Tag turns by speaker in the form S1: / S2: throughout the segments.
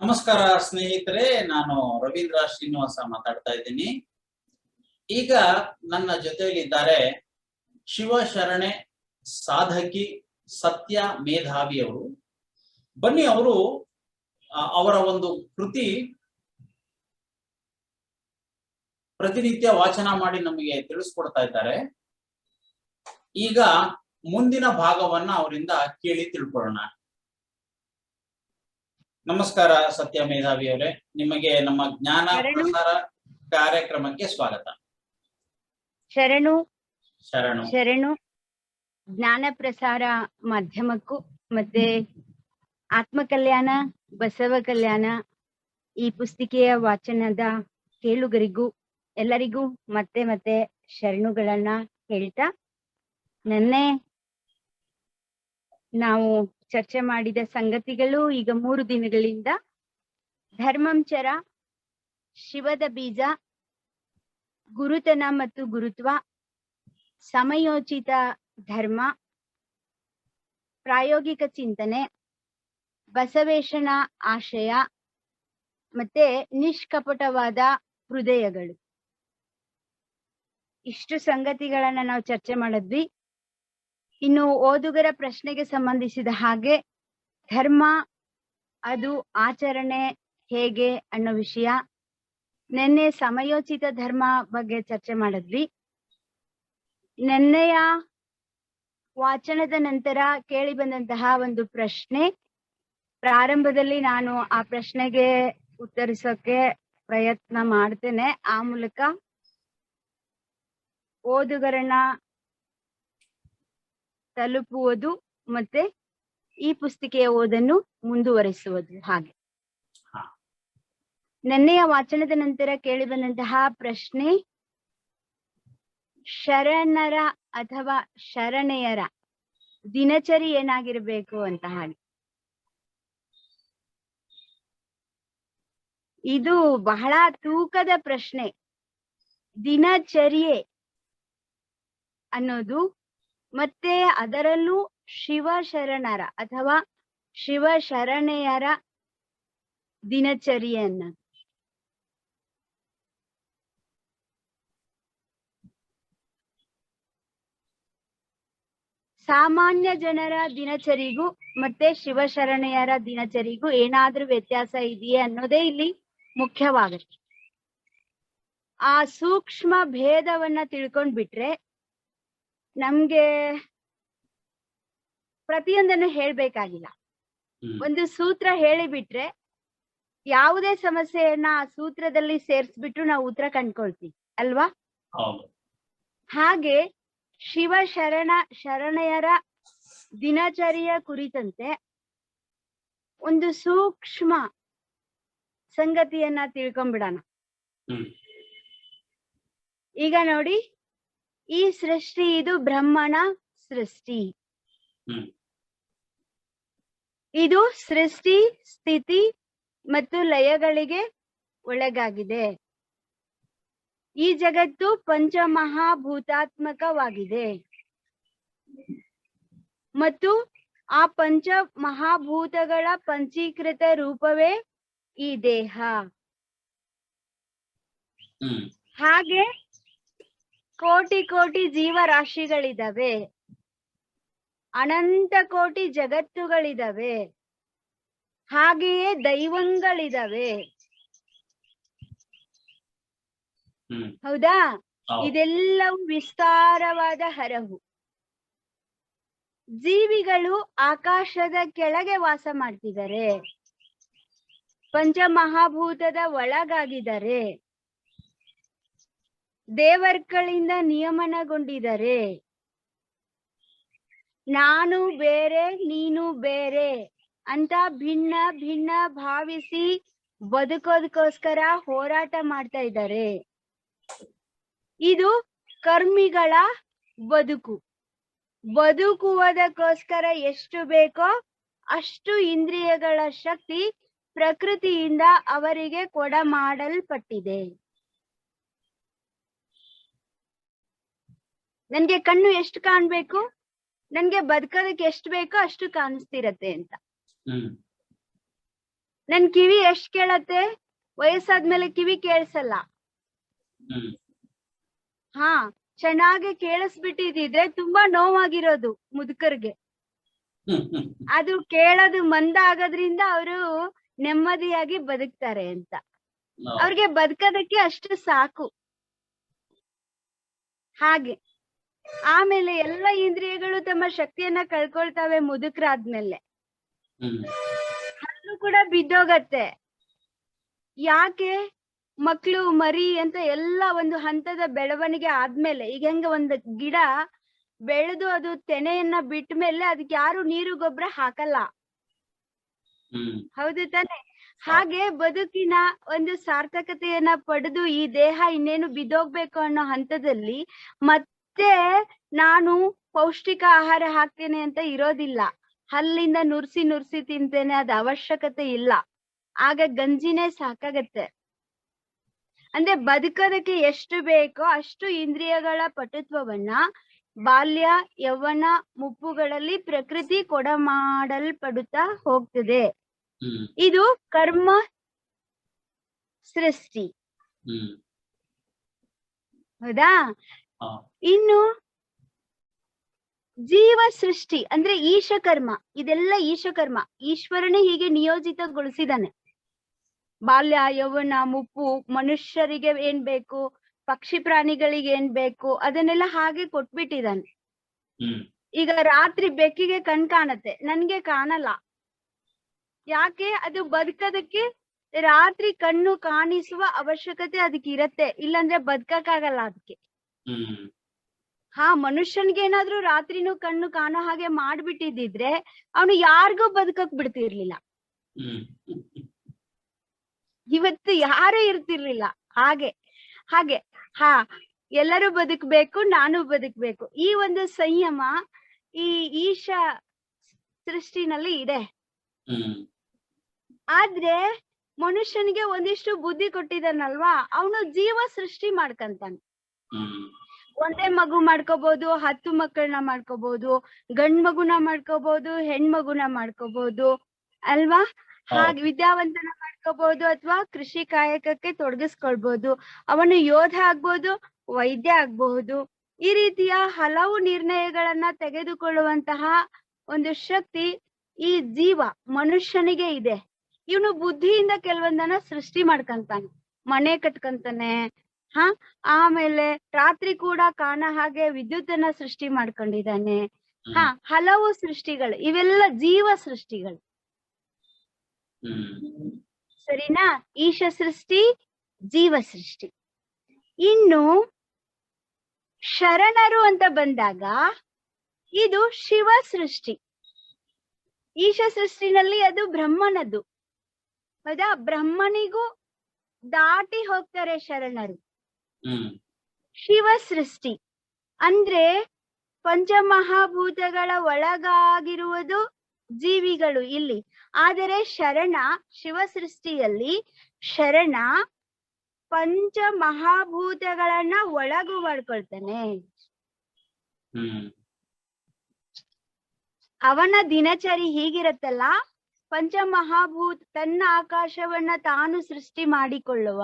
S1: ನಮಸ್ಕಾರ ಸ್ನೇಹಿತರೆ, ನಾನು ರವೀಂದ್ರ ಶ್ರೀನಿವಾಸ ಮಾತಾಡ್ತಾ ಇದ್ದೀನಿ. ಈಗ ನನ್ನ ಜೊತೆಯಲ್ಲಿದ್ದಾರೆ ಶಿವಶರಣೆ ಸಾಧಕಿ ಸತ್ಯ ಮೇಧಾವಿ ಅವರು ಬನ್ನಿ ಅವರು ಅವರ ಒಂದು ಕೃತಿ ಪ್ರತಿನಿತ್ಯ ವಾಚನ ಮಾಡಿ ನಮಗೆ ತಿಳಿಸ್ಕೊಡ್ತಾ ಇದ್ದಾರೆ. ಈಗ ಮುಂದಿನ ಭಾಗವನ್ನ ಅವರಿಂದ ಕೇಳಿ ತಿಳ್ಕೊಳ್ಳೋಣ. ನಮಸ್ಕಾರ ಸತ್ಯ ಮೇಧಾವಿ ಅವರೇ. ನಿಮಗೆ ನಮ್ಮ ಜ್ಞಾನ. ಪ್ರಸಾರ ಕಾರ್ಯಕ್ರಮಕ್ಕೆ ಸ್ವಾಗತ.
S2: ಶರಣು.
S1: ಶರಣು.
S2: ಶರಣು. ಜ್ಞಾನ ಪ್ರಸಾರ ಮಾಧ್ಯಮಕ್ಕೂ ಮತ್ತೆ ಆತ್ಮ ಕಲ್ಯಾಣ ಬಸವ ಕಲ್ಯಾಣ ಈ ಪುಸ್ತಿಕೆಯ ವಾಚನದ ಕೇಳುಗರಿಗೂ ಎಲ್ಲರಿಗೂ ಮತ್ತೆ ಮತ್ತೆ ಶರಣುಗಳನ್ನ ಹೇಳ್ತಾ ನೆನ್ನೆ ನಾವು ಚರ್ಚೆ ಮಾಡಿದ ಸಂಗತಿಗಳು ಈಗ ಮೂರು ದಿನಗಳಿಂದ. ಧರ್ಮಂಚರ ಶಿವದ ಬೀಜ, ಗುರುತನ ಮತ್ತು ಗುರುತ್ವ, ಸಮಯೋಚಿತ ಧರ್ಮ, ಪ್ರಾಯೋಗಿಕ ಚಿಂತನೆ, ಬಸವೇಶನ ಆಶಯ ಮತ್ತೆ ನಿಷ್ಕಪಟವಾದ ಹೃದಯಗಳು. ಇಷ್ಟು ಸಂಗತಿಗಳನ್ನ ನಾವು ಚರ್ಚೆ ಮಾಡಿದ್ವಿ. ಇನ್ನು ಓದುಗರ ಪ್ರಶ್ನೆಗೆ ಸಂಬಂಧಿಸಿದ ಹಾಗೆ ಧರ್ಮ, ಅದು ಆಚರಣೆ ಹೇಗೆ ಅನ್ನೋ ವಿಷಯ. ನಿನ್ನೆ ಸಮಯೋಚಿತ ಧರ್ಮ ಬಗ್ಗೆ ಚರ್ಚೆ ಮಾಡಿದ್ವಿ. ನಿನ್ನೆಯ ವಾಚನದ ನಂತರ ಕೇಳಿ ಬಂದಂತಹ ಒಂದು ಪ್ರಶ್ನೆ. ಪ್ರಾರಂಭದಲ್ಲಿ ನಾನು ಆ ಪ್ರಶ್ನೆಗೆ ಉತ್ತರಿಸೋಕೆ ಪ್ರಯತ್ನ ಮಾಡ್ತೇನೆ. ಆ ಮೂಲಕ ಓದುಗರನ್ನ ತಲುಪುವುದು ಮತ್ತೆ ಈ ಪುಸ್ತಿಕೆಯ ಓದನ್ನು ಮುಂದುವರಿಸುವುದು ಹಾಗೆ. ನೆನ್ನೆಯ ವಾಚನದ ನಂತರ ಕೇಳಿ ಬಂದಂತಹ ಪ್ರಶ್ನೆ ಶರಣರ ಅಥವಾ ಶರಣೆಯರ ದಿನಚರಿ ಏನಾಗಿರ್ಬೇಕು ಅಂತ ಹಾಗೆ. ಇದು ಬಹಳ ತೂಕದ ಪ್ರಶ್ನೆ. ದಿನಚರ್ಯೆ ಅನ್ನೋದು ಮತ್ತೆ ಅದರಲ್ಲೂ ಶಿವಶರಣರ ಅಥವಾ ಶಿವಶರಣೆಯರ ದಿನಚರಿಯನ್ನ. ಸಾಮಾನ್ಯ ಜನರ ದಿನಚರಿಗೂ ಮತ್ತೆ ಶಿವಶರಣೆಯರ ದಿನಚರಿಗೂ ಏನಾದ್ರೂ ವ್ಯತ್ಯಾಸ ಇದೆಯೇ ಅನ್ನೋದೇ ಇಲ್ಲಿ ಮುಖ್ಯವಾಗುತ್ತೆ. ಆ ಸೂಕ್ಷ್ಮ ಭೇದವನ್ನ ತಿಳ್ಕೊಂಡ್ ಬಿಟ್ರೆ ನಮ್ಗೆ ಪ್ರತಿಯೊಂದನ್ನು ಹೇಳ್ಬೇಕಾಗಿಲ್ಲ. ಒಂದು ಸೂತ್ರ ಹೇಳಿಬಿಟ್ರೆ ಯಾವುದೇ ಸಮಸ್ಯೆಯನ್ನ ಆ ಸೂತ್ರದಲ್ಲಿ ಸೇರ್ಸ್ಬಿಟ್ಟು ನಾವು ಉತ್ತರ ಕಂಡ್ಕೊಳ್ತೀವಿ ಅಲ್ವಾ? ಹಾಗೆ ಶಿವ ಶರಣ ಶರಣೆಯರ ದಿನಚರಿಯ ಕುರಿತಂತೆ ಒಂದು ಸೂಕ್ಷ್ಮ ಸಂಗತಿಯನ್ನ ತಿಳ್ಕೊಂಡ್ಬಿಡೋಣ
S1: ಹ್ಮ್.
S2: ಈಗ ನೋಡಿ ಈ ಸೃಷ್ಟಿ ಇದು ಬ್ರಹ್ಮನ ಸೃಷ್ಟಿ. ಇದು ಸೃಷ್ಟಿ ಸ್ಥಿತಿ ಮತ್ತು ಲಯಗಳಿಗೆ ಒಳಗಾಗಿದೆ. ಈ ಜಗತ್ತು ಪಂಚಮಹಾಭೂತಾತ್ಮಕವಾಗಿದೆ. ಮತ್ತು ಆ ಪಂಚ ಮಹಾಭೂತಗಳ ಪಂಚೀಕೃತ ರೂಪವೇ ಈ ದೇಹ. ಹಾಗೆ ಕೋಟಿ ಕೋಟಿ ಜೀವರಾಶಿಗಳಿದಾವೆ. ಅನಂತ ಕೋಟಿ ಜಗತ್ತುಗಳಿದಾವೆ. ಹಾಗೆಯೇ ದೈವಂಗಳಿದಾವೆ. ಹೌದಾ?
S1: ಹೌದು.
S2: ಇದೆಲ್ಲವೂ ವಿಸ್ತಾರವಾದ ಹರಹು. ಜೀವಿಗಳು ಆಕಾಶದ ಕೆಳಗೆ ವಾಸ ಮಾಡ್ತಿದ್ದಾರೆ. ಪಂಚಮಹಾಭೂತದ ಒಳಗಾಗಿದ್ದಾರೆ. ದೇವರ್ಗಳಿಂದ ನಿಯಮನಗೊಂಡಿದ್ದಾರೆ ನಾನು ಬೇರೆ, ನೀನು ಬೇರೆ ಅಂತ ಭಿನ್ನ ಭಿನ್ನ ಭಾವಿಸಿ ಬದುಕೋದಕ್ಕೋಸ್ಕರ ಹೋರಾಟ ಮಾಡ್ತಾ ಇದ್ದಾರೆ. ಇದು ಕರ್ಮಿಗಳ ಬದುಕು. ಬದುಕುವುದಕ್ಕೋಸ್ಕರ ಎಷ್ಟು ಬೇಕೋ ಅಷ್ಟು ಇಂದ್ರಿಯಗಳ ಶಕ್ತಿ ಪ್ರಕೃತಿಯಿಂದ ಅವರಿಗೆ ಕೊಡ ಮಾಡಲ್ಪಟ್ಟಿದೆ ನನ್ಗೆ ಕಣ್ಣು ಎಷ್ಟು ಕಾಣ್ಬೇಕು? ನನ್ಗೆ ಬದುಕೋದಕ್ಕೆ ಎಷ್ಟು ಬೇಕೋ ಅಷ್ಟು ಕಾಣಿಸ್ತಿರತ್ತೆ ಅಂತ. ನನ್ ಕಿವಿ ಎಷ್ಟ್ ಕೇಳತ್ತೆ? ವಯಸ್ಸಾದ್ಮೇಲೆ ಕಿವಿ ಕೇಳಿಸಲ್ಲ. ಹಾ ಚೆನ್ನಾಗಿ ಕೇಳಿಸ್ಬಿಟ್ಟಿದ್ರೆ ತುಂಬಾ ನೋವಾಗಿರೋದು ಮುದುಕರ್ಗೆ. ಅದು ಕೇಳೋದು ಮಂದ ಆಗೋದ್ರಿಂದ ಅವರು ನೆಮ್ಮದಿಯಾಗಿ ಬದುಕ್ತಾರೆ ಅಂತ. ಅವ್ರಿಗೆ ಬದುಕೋದಕ್ಕೆ ಅಷ್ಟು ಸಾಕು. ಹಾಗೆ. ಆಮೇಲೆ ಎಲ್ಲ ಇಂದ್ರಿಯಗಳು ತಮ್ಮ ಶಕ್ತಿಯನ್ನ ಕಳ್ಕೊಳ್ತಾವೆ ಮುದುಕರಾದ್ಮೇಲೆ.
S1: ಅದು
S2: ಹಲ್ಲು ಕೂಡ ಬಿದ್ದೋಗತ್ತೆ. ಯಾಕೆ? ಮಕ್ಳು ಮರಿ ಅಂತ ಎಲ್ಲ ಒಂದು ಹಂತದ ಬೆಳವಣಿಗೆ ಆದ್ಮೇಲೆ ಈಗ ಹೆಂಗ ಒಂದ್ ಗಿಡ ಬೆಳೆದು ಅದು ತೆನೆಯನ್ನ ಬಿಟ್ಟ ಮೇಲೆ ಅದಕ್ಕೆ ಯಾರು ನೀರು ಗೊಬ್ಬರ ಹಾಕಲ್ಲ. ಹೌದು ತಾನೆ? ಹಾಗೆ ಬದುಕಿನ ಒಂದು ಸಾರ್ಥಕತೆಯನ್ನ ಪಡೆದು ಈ ದೇಹ ಇನ್ನೇನು ಬಿದ್ದೋಗ್ಬೇಕು ಅನ್ನೋ ಹಂತದಲ್ಲಿ ಮತ್ತೆ ನಾನು ಪೌಷ್ಟಿಕ ಆಹಾರ ಹಾಕ್ತೇನೆ ಅಂತ ಇರೋದಿಲ್ಲ. ಹಲ್ಲಿಂದ ನುರ್ಸಿ ನುರ್ಸಿ ತಿಂತೇನೆ ಅದ ಅವಶ್ಯಕತೆ ಇಲ್ಲ. ಆಗ ಗಂಜಿನೇ ಸಾಕಾಗತ್ತೆ. ಅಂದ್ರೆ ಬದುಕೋದಕ್ಕೆ ಎಷ್ಟು ಬೇಕೋ ಅಷ್ಟು ಇಂದ್ರಿಯಗಳ ಪಟುತ್ವವನ್ನ ಬಾಲ್ಯ ಯೌವನ ಮುಪ್ಪುಗಳಲ್ಲಿ ಪ್ರಕೃತಿ ಕೊಡಮಾಡಲ್ಪಡುತ್ತಾ ಹೋಗ್ತದೆ. ಇದು ಕರ್ಮ ಸೃಷ್ಟಿ. ಹೌದಾ. ಇನ್ನು ಜೀವ ಸೃಷ್ಟಿ ಅಂದ್ರೆ ಈಶಕರ್ಮ ಇದೆಲ್ಲ ಈಶಕರ್ಮ. ಈಶ್ವರನೇ ಹೀಗೆ ನಿಯೋಜಿತಗೊಳಿಸಿದಾನೆ ಬಾಲ್ಯ ಯೌವನ ಮುಪ್ಪು ಮನುಷ್ಯರಿಗೆ ಏನ್ ಬೇಕು ಪಕ್ಷಿ ಪ್ರಾಣಿಗಳಿಗೆ ಏನ್ ಬೇಕು ಅದನ್ನೆಲ್ಲ ಹಾಗೆ ಕೊಟ್ಬಿಟ್ಟಿದಾನೆ ಈಗ ರಾತ್ರಿ ಬೆಕ್ಕಿಗೆ ಕಣ್ ಕಾಣತ್ತೆ. ನನ್ಗೆ ಕಾಣಲ್ಲ. ಯಾಕೆ? ಅದು ಬದುಕೋದಕ್ಕೆ ರಾತ್ರಿ ಕಣ್ಣು ಕಾಣಿಸುವ ಅವಶ್ಯಕತೆ ಅದಕ್ಕೆ ಇರತ್ತೆ. ಇಲ್ಲಾಂದ್ರೆ ಬದುಕಕ್ಕಾಗಲ್ಲ ಅದಕ್ಕೆ. ಹಾ ಮನುಷ್ಯನ್ಗೆ ಏನಾದ್ರೂ ರಾತ್ರಿನೂ ಕಣ್ಣು ಕಾಣೋ ಹಾಗೆ ಮಾಡ್ಬಿಟ್ಟಿದ್ರೆ ಅವನು ಯಾರಿಗೂ ಬದುಕಕ್ ಬಿಡ್ತಿರ್ಲಿಲ್ಲ. ಇವತ್ತು ಯಾರು ಇರ್ತಿರ್ಲಿಲ್ಲ. ಹಾಗೆ ಹಾಗೆ. ಹಾ ಎಲ್ಲರೂ ಬದುಕ್ಬೇಕು ನಾನು ಬದುಕ್ಬೇಕು. ಈ ಒಂದು ಸಂಯಮ ಈ ಈಶ ಸೃಷ್ಟಿನಲ್ಲಿ ಇದೆ. ಆದ್ರೆ ಮನುಷ್ಯನಿಗೆ ಒಂದಿಷ್ಟು ಬುದ್ಧಿ ಕೊಟ್ಟಿದ್ದಾನಲ್ವಾ? ಅವನು ಜೀವ ಸೃಷ್ಟಿ ಮಾಡ್ಕಂತಾನೆ. ಒಂದೇ ಮಗು ಮಾಡ್ಕೋಬಹುದು ಹತ್ತು ಮಕ್ಕಳನ್ನ ಮಾಡ್ಕೋಬಹುದು ಗಂಡ್ ಮಗುನ ಮಾಡ್ಕೋಬಹುದು ಹೆಣ್ಮಗುನ ಮಾಡ್ಕೋಬಹುದು ಅಲ್ವಾ? ಹಾಗೆ ವಿದ್ಯಾವಂತನ ಮಾಡ್ಕೋಬಹುದು ಅಥವಾ ಕೃಷಿ ಕಾಯಕಕ್ಕೆ ತೊಡಗಿಸ್ಕೊಳ್ಬಹುದು ಅವನು ಯೋಧ ಆಗ್ಬಹುದು ವೈದ್ಯ ಆಗ್ಬಹುದು. ಈ ರೀತಿಯ ಹಲವು ನಿರ್ಣಯಗಳನ್ನ ತೆಗೆದುಕೊಳ್ಳುವಂತಹ ಒಂದು ಶಕ್ತಿ ಈ ಜೀವ ಮನುಷ್ಯನಿಗೆ ಇದೆ. ಇವನು ಬುದ್ಧಿಯಿಂದ ಕೆಲವೊಂದನ್ನ ಸೃಷ್ಟಿ ಮಾಡ್ಕಂತಾನೆ. ಮನೆ ಕಟ್ಕಂತಾನೆ ಹ? ಆಮೇಲೆ ರಾತ್ರಿ ಕೂಡ ಕಾಣ ಹಾಗೆ ವಿದ್ಯುತ್ತನ್ನ ಸೃಷ್ಟಿ ಮಾಡ್ಕೊಂಡಿದ್ದಾನೆ. ಹ ಹಲವು ಸೃಷ್ಟಿಗಳು ಇವೆಲ್ಲ ಜೀವ ಸೃಷ್ಟಿಗಳು. ಸರಿನಾ? ಈಶ ಸೃಷ್ಟಿ ಜೀವ ಸೃಷ್ಟಿ. ಇನ್ನು ಶರಣರು ಅಂತ ಬಂದಾಗ ಇದು ಶಿವ ಸೃಷ್ಟಿ. ಈಶ ಸೃಷ್ಟಿನಲ್ಲಿ ಅದು ಬ್ರಹ್ಮನದ್ದು ಹೌದಾ? ಬ್ರಹ್ಮನಿಗೂ ದಾಟಿ ಹೋಗ್ತಾರೆ ಶರಣರು. ಶಿವ ಸೃಷ್ಟಿ ಅಂದ್ರೆ ಪಂಚಮಹಾಭೂತಗಳ ಒಳಗಾಗಿರುವುದು ಜೀವಿಗಳು ಇಲ್ಲಿ. ಆದರೆ ಶರಣ ಶಿವ ಸೃಷ್ಟಿಯಲ್ಲಿ ಶರಣ ಪಂಚ ಮಹಾಭೂತಗಳನ್ನ ಒಳಗು ಮಾಡ್ಕೊಳ್ತಾನೆ ಅವನ ದಿನಚರಿ ಹೀಗಿರತ್ತಲ್ಲ ಪಂಚಮಹಾಭೂತ ತನ್ನ ಆಕಾಶವನ್ನ ತಾನು ಸೃಷ್ಟಿ ಮಾಡಿಕೊಳ್ಳುವ.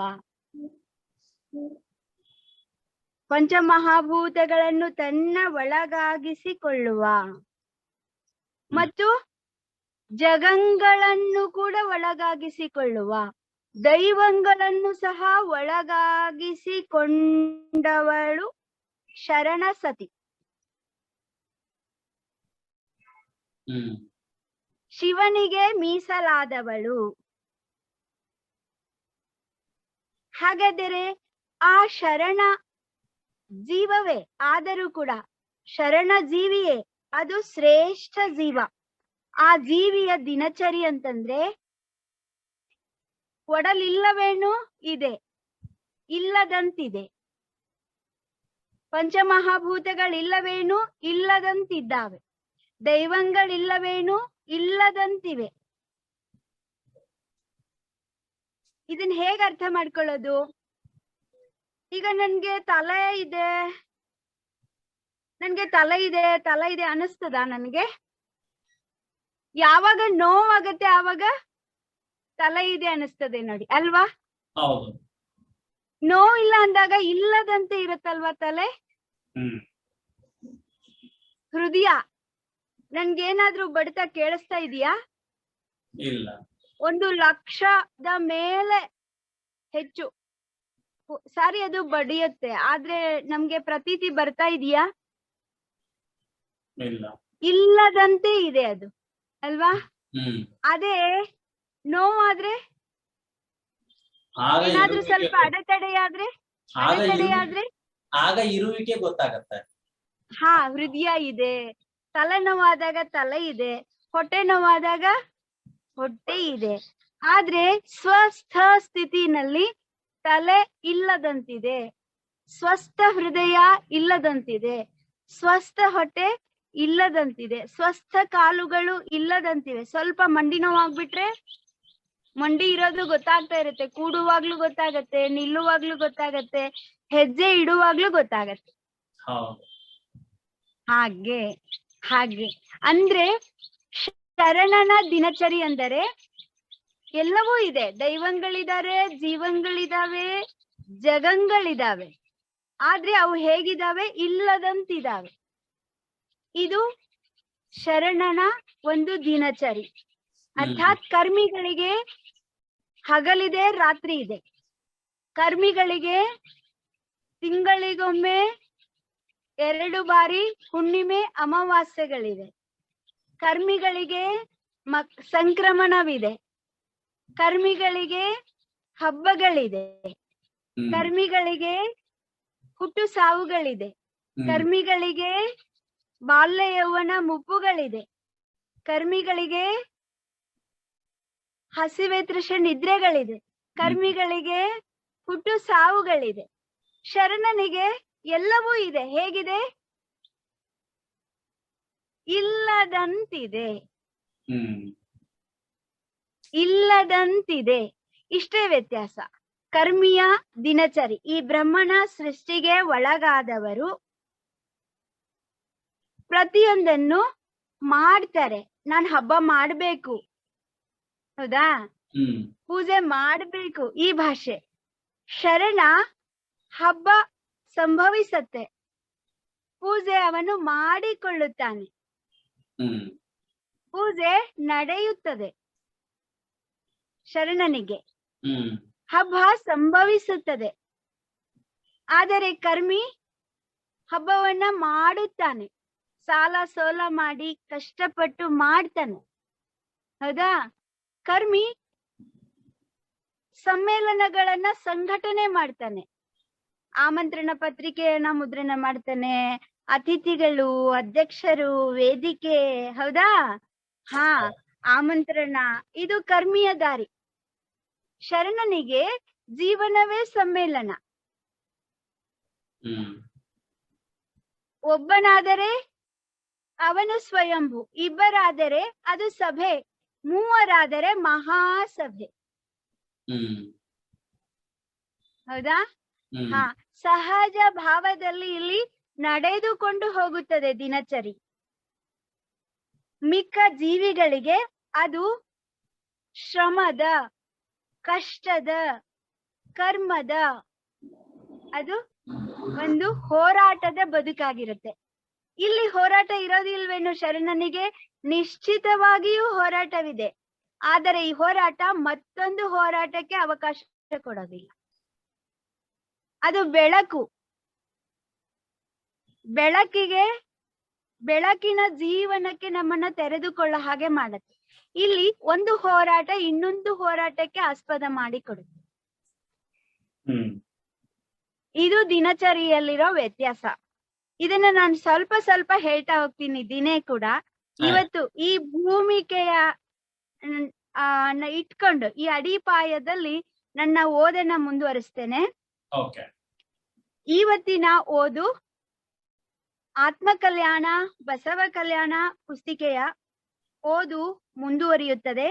S2: ಪಂಚಮಹಾಭೂತಗಳನ್ನು ತನ್ನ ಒಳಗಾಗಿಸಿಕೊಳ್ಳುವ. ಮತ್ತು ಜಗಂಗಳನ್ನು ಕೂಡ ಒಳಗಾಗಿಸಿಕೊಳ್ಳುವ. ದೈವಂಗಳನ್ನು ಸಹ ಒಳಗಾಗಿಸಿಕೊಂಡವಳು ಶರಣ ಸತಿ. ಶಿವನಿಗೆ ಮೀಸಲಾದವಳು. ಹಾಗಾದರೆ ಆ ಶರಣ ಜೀವವೇ, ಆದರೂ ಕೂಡ ಶರಣ ಜೀವಿಯೇ ಅದು ಶ್ರೇಷ್ಠ ಜೀವ. ಆ ಜೀವಿಯ ದಿನಚರಿ ಅಂತಂದ್ರೆ ಒಡಲಿಲ್ಲವೇನು ಇದೆ, ಇಲ್ಲದಂತಿದೆ. ಪಂಚಮಹಾಭೂತಗಳಿಲ್ಲವೇನು ಇಲ್ಲದಂತಿದ್ದಾವೆ. ದೈವಂಗಳಿಲ್ಲವೇನು ಇಲ್ಲದಂತಿವೆ. ಇದನ್ನ ಹೇಗ್ ಅರ್ಥ ಮಾಡ್ಕೊಳ್ಳೋದು? ಈಗ ನನ್ಗೆ ತಲೆ ಇದೆ. ನನ್ಗೆ ತಲೆ ಇದೆ ತಲೆ ಇದೆ ಅನಿಸ್ತದ ನನ್ಗೆ? ಯಾವಾಗ ನೋವಾಗತ್ತೆ ಆವಾಗ ತಲೆ ಇದೆ ಅನಿಸ್ತದೆ ನೋಡಿ ಅಲ್ವಾ?
S1: ಹೌದು.
S2: ಇಲ್ಲ ಅಂದಾಗ ಇಲ್ಲದಂತೆ ಇರುತ್ತಲ್ವಾ ತಲೆ? ಹೃದಯ ನನ್ಗೇನಾದ್ರೂ ಬಡಿತ ಕೇಳಿಸ್ತಾ ಇದೆಯಾ?
S1: ಇಲ್ಲ.
S2: ಒಂದು ಲಕ್ಷದ ಮೇಲೆ ಹೆಚ್ಚು. ಸಾರಿ ಅದು ಬಡಿಯುತ್ತೆ ಆದ್ರೆ ನಮ್ಗೆ ಪ್ರತೀತಿ ಬರ್ತಾ ಇದೆಯಾ?
S1: ಇಲ್ಲ.
S2: ಇಲ್ಲದಂತೆ ಇದೆ ಅದು ಅಲ್ವಾ? ಅದೇ ನೋವಾದ್ರೆ? ಏನಾದ್ರೂ ಸ್ವಲ್ಪ ಅಡೆತಡೆಯಾದ್ರೆ? ಅಡೆತಡೆಯಾದ್ರೆ?
S1: ಆಗ ಇರುವಿಕೆ ಗೊತ್ತಾಗತ್ತೆ.
S2: ಹಾ ಹೃದಯ ಇದೆ ತಲೆನೋವಾದಾಗ ತಲೆ ಇದೆ ಹೊಟ್ಟೆ ನೋವಾದಾಗ ಹೊಟ್ಟೆ ಇದೆ. ಆದ್ರೆ ಸ್ವಸ್ಥ ಸ್ಥಿತಿನಲ್ಲಿ ತಲೆ ಇಲ್ಲದಂತಿದೆ ಸ್ವಸ್ಥ ಹೃದಯ ಇಲ್ಲದಂತಿದೆ ಸ್ವಸ್ಥ ಹೊಟ್ಟೆ ಇಲ್ಲದಂತಿದೆ ಸ್ವಸ್ಥ ಕಾಲುಗಳು ಇಲ್ಲದಂತಿವೆ. ಸ್ವಲ್ಪ ಮಂಡಿ ನೋವಾಗ್ಬಿಟ್ರೆ ಮಂಡಿ ಇರೋದು ಗೊತ್ತಾಗ್ತಾ ಇರುತ್ತೆ ಕೂಡುವಾಗ್ಲೂ ಗೊತ್ತಾಗತ್ತೆ ನಿಲ್ಲುವಾಗ್ಲೂ ಗೊತ್ತಾಗತ್ತೆ ಹೆಜ್ಜೆ ಇಡುವಾಗ್ಲೂ ಗೊತ್ತಾಗತ್ತೆ. ಹಾಗೆ ಹಾಗೆ. ಅಂದ್ರೆ ಶರಣನ ದಿನಚರಿ ಅಂದರೆ ಎಲ್ಲವೂ ಇದೆ. ದೈವಂಗಳಿದ್ದಾರೆ ಜೀವನ್ಗಳಿದಾವೆ ಜಗಂಗಳಿದಾವೆ. ಆದ್ರೆ ಅವು ಹೇಗಿದಾವೆ? ಇಲ್ಲದಂತಿದಾವೆ. ಇದು ಶರಣನ ಒಂದು ದಿನಚರಿ. ಅರ್ಥಾತ್ ಕರ್ಮಿಗಳಿಗೆ ಹಗಲಿದೆ ರಾತ್ರಿ ಇದೆ. ಕರ್ಮಿಗಳಿಗೆ ತಿಂಗಳಿಗೊಮ್ಮೆ ಎರಡು ಬಾರಿ ಹುಣ್ಣಿಮೆ ಅಮಾವಾಸ್ಯೆಗಳಿವೆ ಕರ್ಮಿಗಳಿಗೆ ಮಕ್ ಸಂಕ್ರಮಣವಿದೆ. ಕರ್ಮಿಗಳಿಗೆ ಹಬ್ಬಗಳಿದೆ. ಕರ್ಮಿಗಳಿಗೆ ಹುಟ್ಟು ಸಾವುಗಳಿದೆ. ಕರ್ಮಿಗಳಿಗೆ ಬಾಲ್ಯ ಯೌವನ ಮುಪ್ಪುಗಳಿದೆ. ಕರ್ಮಿಗಳಿಗೆ ಹಸಿವೆ ತೃಷ ನಿದ್ರೆಗಳಿದೆ. ಕರ್ಮಿಗಳಿಗೆ ಹುಟ್ಟು ಸಾವುಗಳಿದೆ. ಶರಣನಿಗೆ ಎಲ್ಲವೂ ಇದೆ. ಹೇಗಿದೆ? ಇಲ್ಲದಂತಿದೆ. ಇಲ್ಲದಂತಿದೆ. ಇಷ್ಟೇ ವ್ಯತ್ಯಾಸ. ಕರ್ಮಿಯ ದಿನಚರಿ ಈ ಬ್ರಹ್ಮನ ಸೃಷ್ಟಿಗೆ ಒಳಗಾದವರು ಪ್ರತಿಯೊಂದನ್ನು ಮಾಡ್ತಾರೆ. ನಾನ್ ಹಬ್ಬ ಮಾಡ್ಬೇಕು. ಹೌದಾ? ಪೂಜೆ ಮಾಡ್ಬೇಕು ಈ ಭಾಷೆ. ಶರಣ ಹಬ್ಬ ಸಂಭವಿಸತ್ತೆ. ಪೂಜೆ ಅವನು ಮಾಡಿಕೊಳ್ಳುತ್ತಾನೆ. ಪೂಜೆ ನಡೆಯುತ್ತದೆ. ಶರಣನಿಗೆ. ಹಬ್ಬ ಸಂಭವಿಸುತ್ತದೆ. ಆದರೆ ಕರ್ಮಿ ಹಬ್ಬವನ್ನ ಮಾಡುತ್ತಾನೆ. ಸಾಲ ಸೋಲ ಮಾಡಿ ಕಷ್ಟಪಟ್ಟು ಮಾಡ್ತಾನೆ. ಹೌದಾ? ಕರ್ಮಿ ಸಮ್ಮೇಳನಗಳನ್ನ ಸಂಘಟನೆ ಮಾಡ್ತಾನೆ. ಆಮಂತ್ರಣ ಪತ್ರಿಕೆಯನ್ನ ಮುದ್ರಣ ಮಾಡ್ತಾನೆ. ಅತಿಥಿಗಳು ಅಧ್ಯಕ್ಷರು ವೇದಿಕೆ ಹೌದಾ? ಹಾ ಆಮಂತ್ರಣ. ಇದು ಕರ್ಮಿಯ ದಾರಿ. ಶರಣನಿಗೆ ಜೀವನವೇ ಸಮ್ಮೇಳನ. ಒಬ್ಬನಾದರೆ ಅವನು ಸ್ವಯಂಭು ಇಬ್ಬರಾದರೆ ಅದು ಸಭೆ ಮೂವರಾದರೆ ಮಹಾಸಭೆ. ಹೌದಾ? ಹ ಸಹಜ ಭಾವದಲ್ಲಿ ಇಲ್ಲಿ ನಡೆದುಕೊಂಡು ಹೋಗುತ್ತದೆ ದಿನಚರಿ. ಮಿಕ್ಕ ಜೀವಿಗಳಿಗೆ ಅದು ಶ್ರಮದ ಕಷ್ಟದ ಕರ್ಮದ ಅದು ಒಂದು ಹೋರಾಟದ ಬದುಕಾಗಿರುತ್ತೆ. ಇಲ್ಲಿ ಹೋರಾಟ ಇರೋದಿಲ್ವೇನು ಶರಣನಿಗೆ? ನಿಶ್ಚಿತವಾಗಿಯೂ ಹೋರಾಟವಿದೆ. ಆದರೆ ಈ ಹೋರಾಟ ಮತ್ತೊಂದು ಹೋರಾಟಕ್ಕೆ ಅವಕಾಶ ಕೊಡೋದಿಲ್ಲ. ಅದು ಬೆಳಕು. ಬೆಳಕಿಗೆ, ಬೆಳಕಿನ ಜೀವನಕ್ಕೆ ನಮ್ಮನ್ನ ತೆರೆದುಕೊಳ್ಳೋ ಹಾಗೆ ಮಾಡತ್ತೆ. ಇಲ್ಲಿ ಒಂದು ಹೋರಾಟ ಇನ್ನೊಂದು ಹೋರಾಟಕ್ಕೆ ಆಸ್ಪದ ಮಾಡಿಕೊಡುತ್ತೆ ಇದು ದಿನಚರಿಯಲ್ಲಿರೋ ವ್ಯತ್ಯಾಸ. ಇದನ್ನ ನಾನು ಸ್ವಲ್ಪ ಸ್ವಲ್ಪ ಹೇಳ್ತಾ ಹೋಗ್ತೀನಿ ದಿನೇ ಕೂಡ. ಇವತ್ತು ಈ ಭೂಮಿಕೆಯ ಇಟ್ಕೊಂಡು ಈ ಅಡಿಪಾಯದಲ್ಲಿ ನನ್ನ ಓದನ್ನ ಮುಂದುವರಿಸ್ತೇನೆ. ಇವತ್ತಿನ ಓದು ಆತ್ಮ ಕಲ್ಯಾಣ ಬಸವ ಕಲ್ಯಾಣ ಪುಸ್ತಿಕೆಯ ಓದು ಮುಂದುವರಿಯುತ್ತದೆ.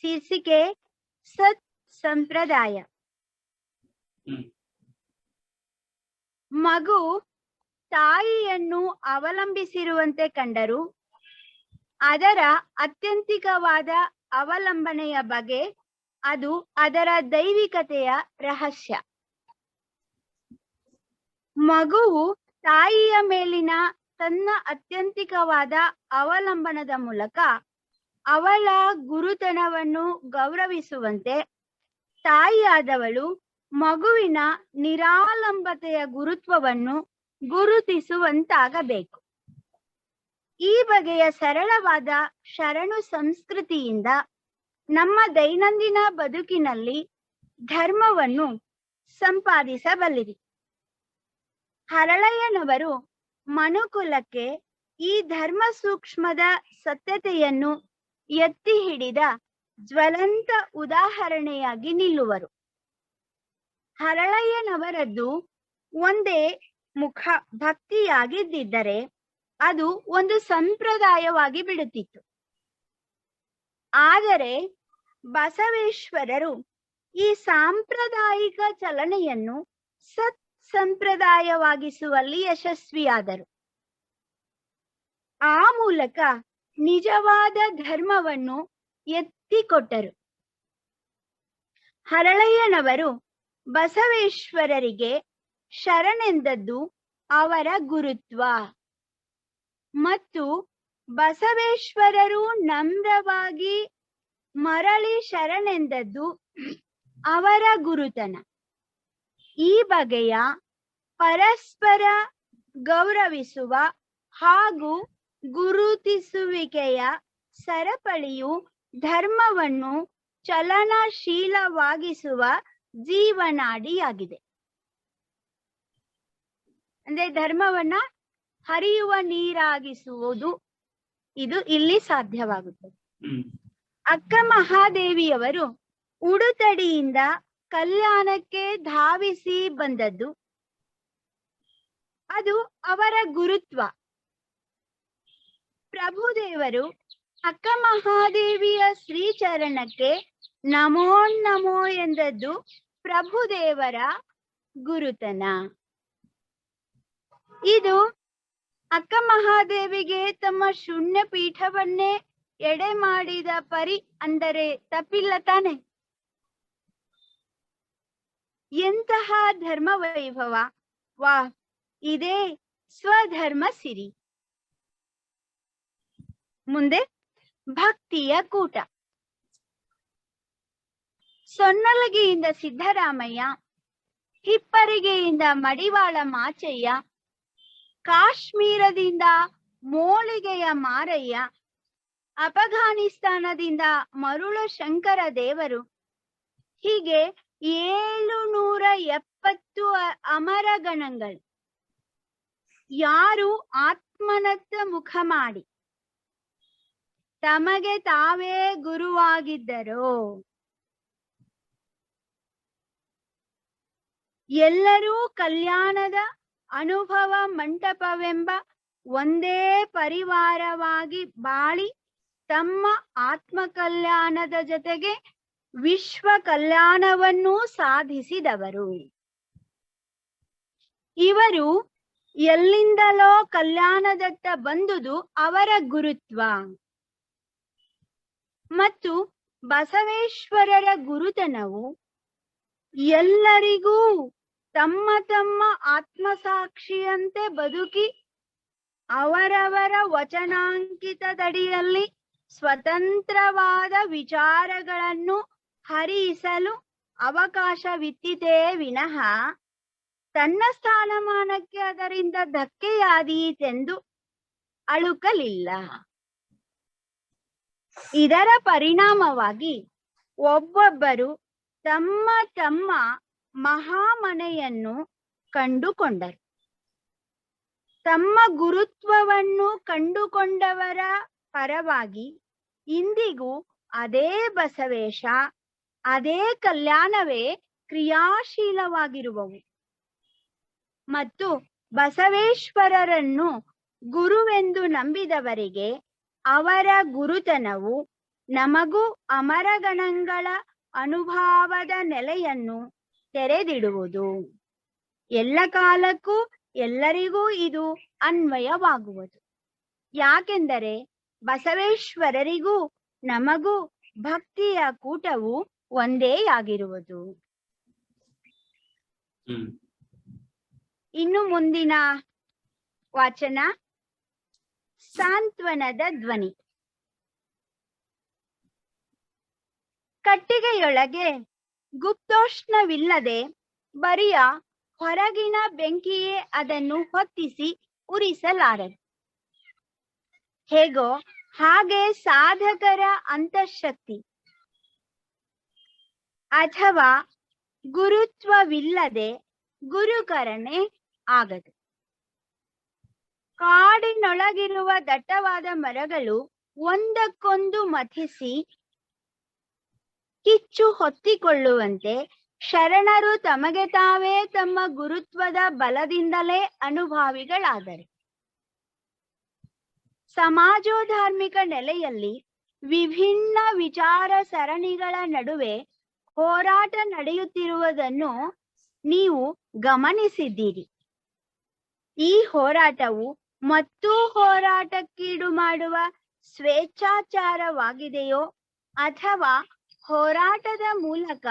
S2: ಶೀರ್ಷಿಕೆ ಸತ್ ಸಂಪ್ರದಾಯ. ಮಗು ತಾಯಿಯನ್ನು ಅವಲಂಬಿಸಿರುವಂತೆ ಕಂಡರು. ಅದರ ಅತ್ಯಂತಿಕವಾದ ಅವಲಂಬನೆಯ ಬಗೆ ಅದು ಅದರ ದೈವಿಕತೆಯ ರಹಸ್ಯ. ಮಗುವು ತಾಯಿಯ ಮೇಲಿನ ತನ್ನ ಅತ್ಯಂತಿಕವಾದ ಅವಲಂಬನದ ಮೂಲಕ ಅವಳ ಗುರುತನವನ್ನು ಗೌರವಿಸುವಂತೆ ತಾಯಿಯಾದವಳು ಮಗುವಿನ ನಿರಾಲಂಬತೆಯ ಗುರುತ್ವವನ್ನು ಗುರುತಿಸುವಂತಾಗಬೇಕು. ಈ ಬಗೆಯ ಸರಳವಾದ ಶರಣು ಸಂಸ್ಕೃತಿಯಿಂದ ನಮ್ಮ ದೈನಂದಿನ ಬದುಕಿನಲ್ಲಿ ಧರ್ಮವನ್ನು ಸಂಪಾದಿಸಬಲ್ಲಿರಿ. ಹರಳಯ್ಯನವರು ಮನುಕುಲಕ್ಕೆ ಈ ಧರ್ಮ ಸೂಕ್ಷ್ಮದ ಸತ್ಯತೆಯನ್ನು ಎತ್ತಿ ಹಿಡಿದ ಜ್ವಲಂತ ಉದಾಹರಣೆಯಾಗಿ ನಿಲ್ಲುವರು. ಹರಳಯ್ಯನವರದ್ದು ಒಂದೇ ಮುಖ ಭಕ್ತಿಯಾಗಿದ್ದರೆ ಅದು ಒಂದು ಸಂಪ್ರದಾಯವಾಗಿ ಬಿಡುತ್ತಿತ್ತು. ಆದರೆ ಬಸವೇಶ್ವರರು ಈ ಸಾಂಪ್ರದಾಯಿಕ ಚಲನೆಯನ್ನು ಸತ್ ಸಂಪ್ರದಾಯವಾಗಿಸುವಲ್ಲಿ ಯಶಸ್ವಿಯಾದರು. ಆ ಮೂಲಕ ನಿಜವಾದ ಧರ್ಮವನ್ನು ಎತ್ತಿಕೊಟ್ಟರು. ಹರಳಯ್ಯನವರು ಬಸವೇಶ್ವರರಿಗೆ ಶರಣೆಂದದ್ದು ಅವರ ಗುರುತ್ವ. ಮತ್ತು ಬಸವೇಶ್ವರರು ನಮ್ರವಾಗಿ ಮರಳಿ ಶರಣೆಂದದ್ದು ಅವರ ಗುರುತನ. ಈ ಬಗೆಯ ಪರಸ್ಪರ ಗೌರವಿಸುವ ಹಾಗೂ ಗುರುತಿಸುವಿಕೆಯ ಸರಪಳಿಯು ಧರ್ಮವನ್ನು ಚಲನಶೀಲವಾಗಿಸುವ ಜೀವನಾಡಿಯಾಗಿದೆ. ಅಂದ್ರೆ ಧರ್ಮವನ್ನ ಹರಿಯುವ ನೀರಾಗಿಸುವುದು ಇದು ಇಲ್ಲಿ ಸಾಧ್ಯವಾಗುತ್ತದೆ. ಅಕ್ಕ ಮಹಾದೇವಿಯವರು ಉಡುತಡಿಯಿಂದ ಕಲ್ಯಾಣಕ್ಕೆ ಧಾವಿಸಿ ಬಂದದ್ದು. ಅದು ಅವರ ಗುರುತ್ವ. ಪ್ರಭುದೇವರು ಅಕ್ಕ ಮಹಾದೇವಿಯ ಶ್ರೀಚರಣಕ್ಕೆ ನಮೋ ನಮೋ ಎಂದದ್ದು ಪ್ರಭುದೇವರ ಗುರುತನ. ಇದು ಅಕ್ಕ ಮಹಾದೇವಿಗೆ ತಮ್ಮ ಶೂನ್ಯ ಪೀಠವನ್ನೇ ಎಡೆ ಮಾಡಿದ ಪರಿ ಅಂದರೆ ತಪ್ಪಿಲ್ಲ ತಾನೆ. ಎಂತಹ ಧರ್ಮ ವೈಭವ ವಾ, ಇದೇ ಸ್ವಧರ್ಮ ಸಿರಿ ಮುಂದೆ ಭಕ್ತಿಯ ಕೂಟ. ಸೊನ್ನಲಗಿಯಿಂದ ಸಿದ್ದರಾಮಯ್ಯ, ಹಿಪ್ಪರಿಗೆಯಿಂದ ಮಡಿವಾಳ ಮಾಚಯ್ಯ, ಕಾಶ್ಮೀರದಿಂದ ಮೋಳಿಗೆಯ ಮಾರಯ್ಯ, ಅಫಘಾನಿಸ್ತಾನದಿಂದ ಮರುಳ ಶಂಕರ ದೇವರು. ಹೀಗೆ ಏಳು ನೂರ ಎಪ್ಪತ್ತು ಅಮರ ಅಮರಗಣಗಳು. ಯಾರು ಆತ್ಮನತ್ತ ಮುಖ ಮಾಡಿ ತಮಗೆ ತಾವೇ ಗುರುವಾಗಿದ್ದರೋ ಎಲ್ಲರೂ ಕಲ್ಯಾಣದ ಅನುಭವ ಮಂಟಪವೆಂಬ ಒಂದೇ ಪರಿವಾರವಾಗಿ ಬಾಳಿ ತಮ್ಮ ಆತ್ಮ ಕಲ್ಯಾಣದ ಜೊತೆಗೆ ವಿಶ್ವ ಕಲ್ಯಾಣವನ್ನು ಸಾಧಿಸಿದವರು. ಇವರು ಎಲ್ಲಿಂದಲೋ ಕಲ್ಯಾಣದತ್ತ ಬಂದುದು ಅವರ ಗುರುತ್ವ. ಮತ್ತು ಬಸವೇಶ್ವರರ ಗುರುತನವು ಎಲ್ಲರಿಗೂ ತಮ್ಮ ತಮ್ಮ ಆತ್ಮಸಾಕ್ಷಿಯಂತೆ ಬದುಕಿ ಅವರವರ ವಚನಾಂಕಿತದಡಿಯಲ್ಲಿ ಸ್ವತಂತ್ರವಾದ ವಿಚಾರಗಳನ್ನು ಹರಿಸಲು ಅವಕಾಶವಿತ್ತಿದೇ ವಿನಃ ತನ್ನ ಸ್ಥಾನಮಾನಕ್ಕೆ ಅದರಿಂದ ಧಕ್ಕೆಯಾದೀತೆಂದು ಅಳುಕಲಿಲ್ಲ. ಇದರ ಪರಿಣಾಮವಾಗಿ ಒಬ್ಬೊಬ್ಬರು ತಮ್ಮ ತಮ್ಮ ಮಹಾಮನೆಯನ್ನು ಕಂಡುಕೊಂಡರು. ತಮ್ಮ ಗುರುತ್ವವನ್ನು ಕಂಡುಕೊಂಡವರ ಪರವಾಗಿ ಇಂದಿಗೂ ಅದೇ ಬಸವೇಶ ಅದೇ ಕಲ್ಯಾಣವೇ ಕ್ರಿಯಾಶೀಲವಾಗಿರುವವು. ಮತ್ತು ಬಸವೇಶ್ವರರನ್ನು ಗುರುವೆಂದು ನಂಬಿದವರಿಗೆ ಅವರ ಗುರುತನವು ನಮಗೂ ಅಮರಗಣಗಳ ಅನುಭಾವದ ನೆಲೆಯನ್ನು ತೆರೆದಿಡುವುದು. ಎಲ್ಲ ಕಾಲಕ್ಕೂ ಎಲ್ಲರಿಗೂ ಇದು ಅನ್ವಯವಾಗುವುದು. ಯಾಕೆಂದರೆ ಬಸವೇಶ್ವರರಿಗೂ ನಮಗೂ ಭಕ್ತಿಯ ಕೂಟವು ಒಂದೇ ಆಗಿರುವುದು. ಇನ್ನು ಮುಂದಿನ ವಾಚನ ಸಾಂತ್ವನದ ಧ್ವನಿ. ಕಟ್ಟಿಗೆಯೊಳಗೆ ಗುಪ್ತೋಷ್ಣವಿಲ್ಲದೆ ಬರಿಯ ಹೊರಗಿನ ಬೆಂಕಿಯೇ ಅದನ್ನು ಹೊತ್ತಿಸಿ ಉರಿಸಲಾರದು. ಹೇಗೋ ಹಾಗೆ ಸಾಧಕರ ಅಂತಃಶಕ್ತಿ ಅಥವಾ ಗುರುತ್ವವಿಲ್ಲದೆ ಗುರುಕರಣೆ ಆಗದು. ಕಾಡಿನೊಳಗಿರುವ ದಟ್ಟವಾದ ಮರಗಳು ಒಂದಕ್ಕೊಂದು ಮಥಿಸಿ ಕಿಚ್ಚು ಹೊತ್ತಿಕೊಳ್ಳುವಂತೆ ಶರಣರು ತಮಗೆ ತಾವೇ ತಮ್ಮ ಗುರುತ್ವದ ಬಲದಿಂದಲೇ ಅನುಭಾವಿಗಳಾದರು. ಸಮಾಜೋಧಾರ್ಮಿಕ ನೆಲೆಯಲ್ಲಿ ವಿಭಿನ್ನ ವಿಚಾರ ಸರಣಿಗಳ ನಡುವೆ ಹೋರಾಟ ನಡೆಯುತ್ತಿರುವುದನ್ನು ನೀವು ಗಮನಿಸಿದ್ದೀರಿ. ಈ ಹೋರಾಟವು ಮತ್ತೂ ಹೋರಾಟಕ್ಕೀಡು ಮಾಡುವ ಸ್ವೇಚ್ಛಾಚಾರವಾಗಿದೆಯೋ ಅಥವಾ ಹೋರಾಟದ ಮೂಲಕ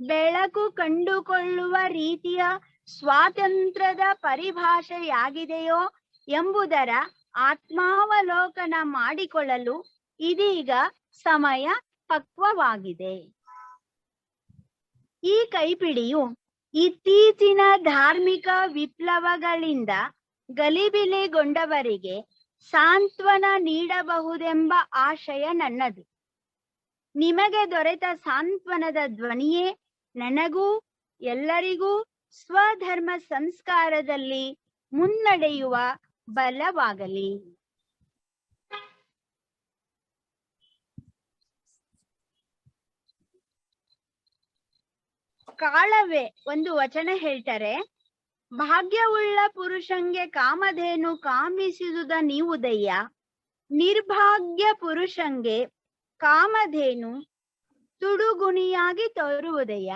S2: ಬೆಳಕು ಕಂಡುಕೊಳ್ಳುವ ರೀತಿಯ ಸ್ವಾತಂತ್ರ್ಯದ ಪರಿಭಾಷೆಯಾಗಿದೆಯೋ ಎಂಬುದರ ಆತ್ಮಾವಲೋಕನ ಮಾಡಿಕೊಳ್ಳಲು ಇದೀಗ ಸಮಯ ಪಕ್ವವಾಗಿದೆ. ಈ ಕೈಪಿಡಿಯು ಇತ್ತೀಚಿನ ಧಾರ್ಮಿಕ ವಿಪ್ಲವಗಳಿಂದ ಗಲಿಬಿಲಿಗೊಂಡವರಿಗೆ ಸಾಂತ್ವನ ನೀಡಬಹುದೆಂಬ ಆಶಯ ನನ್ನದು. ನಿಮಗೆ ದೊರೆತ ಸಾಂತ್ವನದ ಧ್ವನಿಯೇ ನನಗೂ ಎಲ್ಲರಿಗೂ ಸ್ವಧರ್ಮ ಸಂಸ್ಕಾರದಲ್ಲಿ ಮುನ್ನಡೆಯುವ ಬಲವಾಗಲಿ. ಕಾಳವೆ ಒಂದು ವಚನ ಹೇಳ್ತಾರೆ, ಭಾಗ್ಯವುಳ್ಳ ಪುರುಷಂಗೆ ಕಾಮಧೇನು ಕಾಮಿಸಿದುದ ನೀವುದಯ್ಯ ನಿರ್ಭಾಗ್ಯ ಪುರುಷಂಗೆ ಕಾಮಧೇನು ತುಡುಗುಣಿಯಾಗಿ ತೋರುವುದಯ್ಯ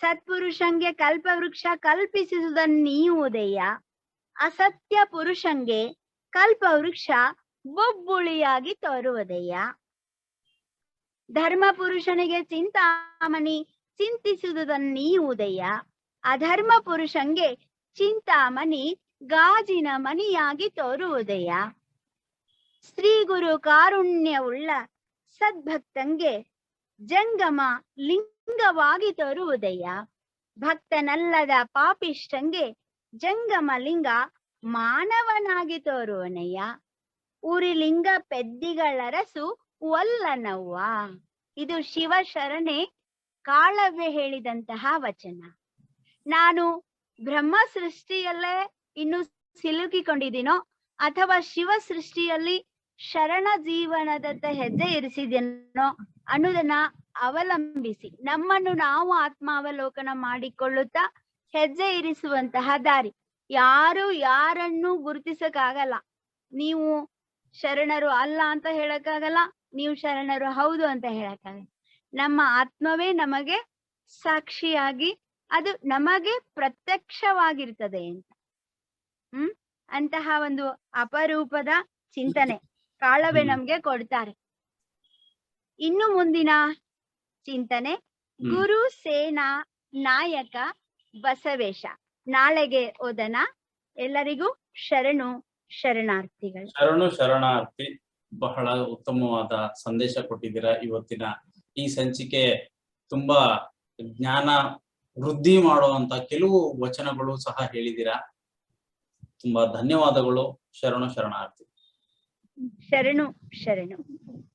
S2: ಸತ್ಪುರುಷಂಗೆ ಕಲ್ಪವೃಕ್ಷ ಕಲ್ಪಿಸಿದುದ ನೀವುದಯ್ಯ ಅಸತ್ಯ ಪುರುಷಂಗೆ ಕಲ್ಪವೃಕ್ಷ ಬೊಬ್ಬುಳಿಯಾಗಿ ತೋರುವುದಯ್ಯ ಧರ್ಮ ಪುರುಷನಿಗೆ ಚಿಂತಾಮಣಿ ಚಿಂತಿಸುವುದ ನೀವುದಯ್ಯ ಅಧರ್ಮ ಪುರುಷಂಗೆ ಚಿಂತಾಮಣಿ ಗಾಜಿನ ಮನಿಯಾಗಿ ತೋರುವುದಯ್ಯ ಸ್ತ್ರೀ ಗುರು ಕಾರುಣ್ಯವುಳ್ಳ ಸದ್ಭಕ್ತಂಗೆ ಜಂಗಮ ಲಿಂಗವಾಗಿ ತೋರುವುದಯ್ಯ ಭಕ್ತನಲ್ಲದ ಪಾಪಿಷ್ಟಂಗೆ ಜಂಗಮ ಲಿಂಗ ಮಾನವನಾಗಿ ತೋರುವನಯ್ಯ ಉರಿಲಿಂಗ ಪೆದ್ದಿಗಳರಸು ಒಲ್ಲನವ್ವ. ಇದು ಶಿವ ಶರಣೆ ಕಾಳವ್ಯ ಹೇಳಿದಂತಹ ವಚನ. ನಾನು ಬ್ರಹ್ಮ ಸೃಷ್ಟಿಯಲ್ಲೇ ಇನ್ನು ಸಿಲುಕಿಕೊಂಡಿದ್ದೀನೋ ಅಥವಾ ಶಿವ ಸೃಷ್ಟಿಯಲ್ಲಿ ಶರಣ ಜೀವನದತ್ತ ಹೆಜ್ಜೆ ಇರಿಸಿದೇನೋ ಅನ್ನೋದನ್ನ ಅವಲಂಬಿಸಿ ನಮ್ಮನ್ನು ನಾವು ಆತ್ಮಾವಲೋಕನ ಮಾಡಿಕೊಳ್ಳುತ್ತಾ ಹೆಜ್ಜೆ ಇರಿಸುವಂತಹ ದಾರಿ. ಯಾರು ಯಾರನ್ನು ಗುರುತಿಸಕ್ಕಾಗಲ್ಲ. ನೀವು ಶರಣರು ಅಲ್ಲ ಅಂತ ಹೇಳಕ್ಕಾಗಲ್ಲ, ನೀವು ಶರಣರು ಹೌದು ಅಂತ ಹೇಳಕ್ಕಾಗಲ್ಲ. ನಮ್ಮ ಆತ್ಮವೇ ನಮಗೆ ಸಾಕ್ಷಿಯಾಗಿ ಅದು ನಮಗೆ ಪ್ರತ್ಯಕ್ಷವಾಗಿರ್ತದೆ ಅಂತ. ಹ್ಮ್? ಅಂತಹ ಒಂದು ಅಪರೂಪದ ಚಿಂತನೆ ಕಾಳವೇ. ನಮ್ಗೆ ಕೊಡ್ತಾರೆ. ಇನ್ನು ಮುಂದಿನ ಚಿಂತನೆ ಗುರು ಸೇನಾ ನಾಯಕ ಬಸವೇಶ. ನಾಳೆಗೆ ಓದನ. ಎಲ್ಲರಿಗೂ ಶರಣು ಶರಣಾರ್ಥಿಗಳು.
S1: ಶರಣು ಶರಣಾರ್ಥಿ ಬಹಳ ಉತ್ತಮವಾದ ಸಂದೇಶ ಕೊಟ್ಟಿದ್ದೀರಾ ಇವತ್ತಿನ ಈ ಸಂಚಿಕೆ ತುಂಬಾ ಜ್ಞಾನ ವೃದ್ಧಿ ಮಾಡುವಂತ ಕೆಲವು ವಚನಗಳು ಸಹ ಹೇಳಿದಿರಾ ತುಂಬಾ ಧನ್ಯವಾದಗಳು. ಶರಣು ಶರಣಾರ್ಥಿ.
S2: ಶರಣು ಶರಣು.